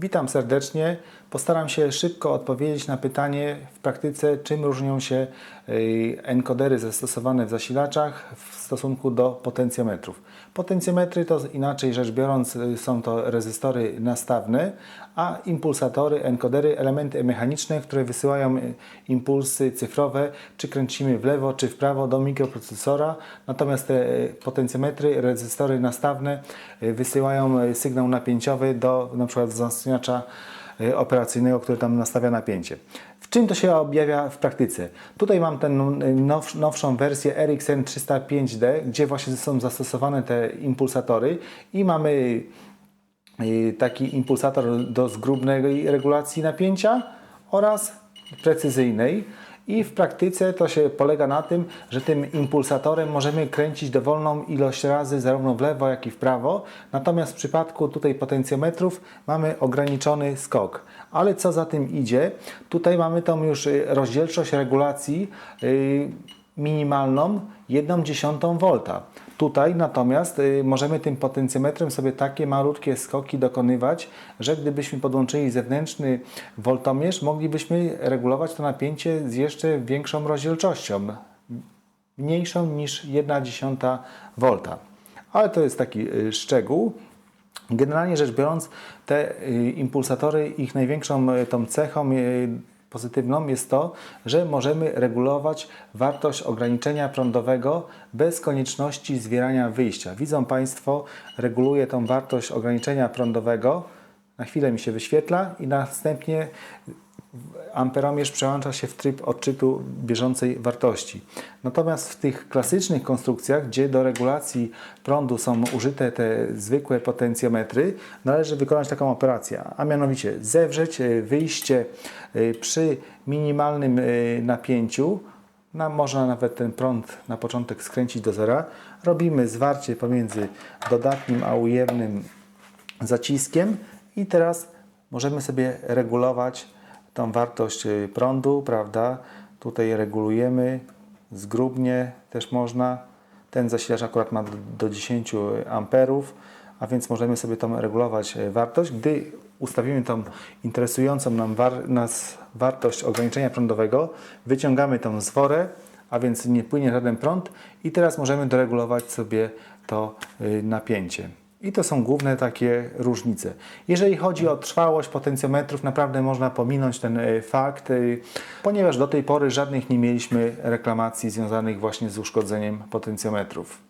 Witam serdecznie. Postaram się szybko odpowiedzieć na pytanie w praktyce, czym różnią się y, enkodery zastosowane w zasilaczach w stosunku do potencjometrów. Potencjometry to inaczej rzecz biorąc y, są to rezystory nastawne, a impulsatory, enkodery, elementy mechaniczne, które wysyłają y, impulsy cyfrowe, czy kręcimy w lewo, czy w prawo do mikroprocesora. Natomiast te potencjometry, rezystory nastawne wysyłają sygnał napięciowy do na przykład wzmacniacza y, operacyjnego, który tam nastawia napięcie. W czym to się objawia w praktyce? Tutaj mam tę now, nowszą wersję RXN 305D, gdzie właśnie są zastosowane te impulsatory i mamy y, taki impulsator do zgrubnej regulacji napięcia oraz precyzyjnej. I w praktyce to się polega na tym, że tym impulsatorem możemy kręcić dowolną ilość razy zarówno w lewo, jak i w prawo. Natomiast w przypadku tutaj potencjometrów mamy ograniczony skok. Ale co za tym idzie? Tutaj mamy tą już y, rozdzielczość regulacji y, minimalną 1,1 V. Tutaj natomiast y, możemy tym potencjometrem sobie takie malutkie skoki dokonywać, że gdybyśmy podłączyli zewnętrzny woltomierz, moglibyśmy regulować to napięcie z jeszcze większą rozdzielczością, mniejszą niż 1,1 V. Ale to jest taki y, szczegół. Generalnie rzecz biorąc, te y, impulsatory, ich największą tą cechą pozytywną jest to, że możemy regulować wartość ograniczenia prądowego bez konieczności zwierania wyjścia. Widzą Państwo, reguluję tą wartość ograniczenia prądowego. Na chwilę mi się wyświetla i następnie amperomierz przełącza się w tryb odczytu bieżącej wartości. Natomiast w tych klasycznych konstrukcjach, gdzie do regulacji prądu są użyte te zwykłe potencjometry, należy wykonać taką operację, a mianowicie zewrzeć e, wyjście e, przy minimalnym e, napięciu, na, można nawet ten prąd na początek skręcić do zera. Robimy zwarcie pomiędzy dodatnim a ujemnym zaciskiem i teraz możemy sobie regulować tą wartość y, prądu, prawda? Tutaj regulujemy zgrubnie też można. Ten zasilacz akurat ma do- do 10 amperów, a więc możemy sobie tam regulować y, wartość. Gdy ustawimy tą interesującą nam war, nas wartość ograniczenia prądowego, wyciągamy tą zworę, a więc nie płynie żaden prąd i teraz możemy doregulować sobie to y, napięcie. I to są główne takie różnice. Jeżeli chodzi o trwałość potencjometrów, naprawdę można pominąć ten y, fakt, y, ponieważ do tej pory żadnych nie mieliśmy reklamacji związanych właśnie z uszkodzeniem potencjometrów.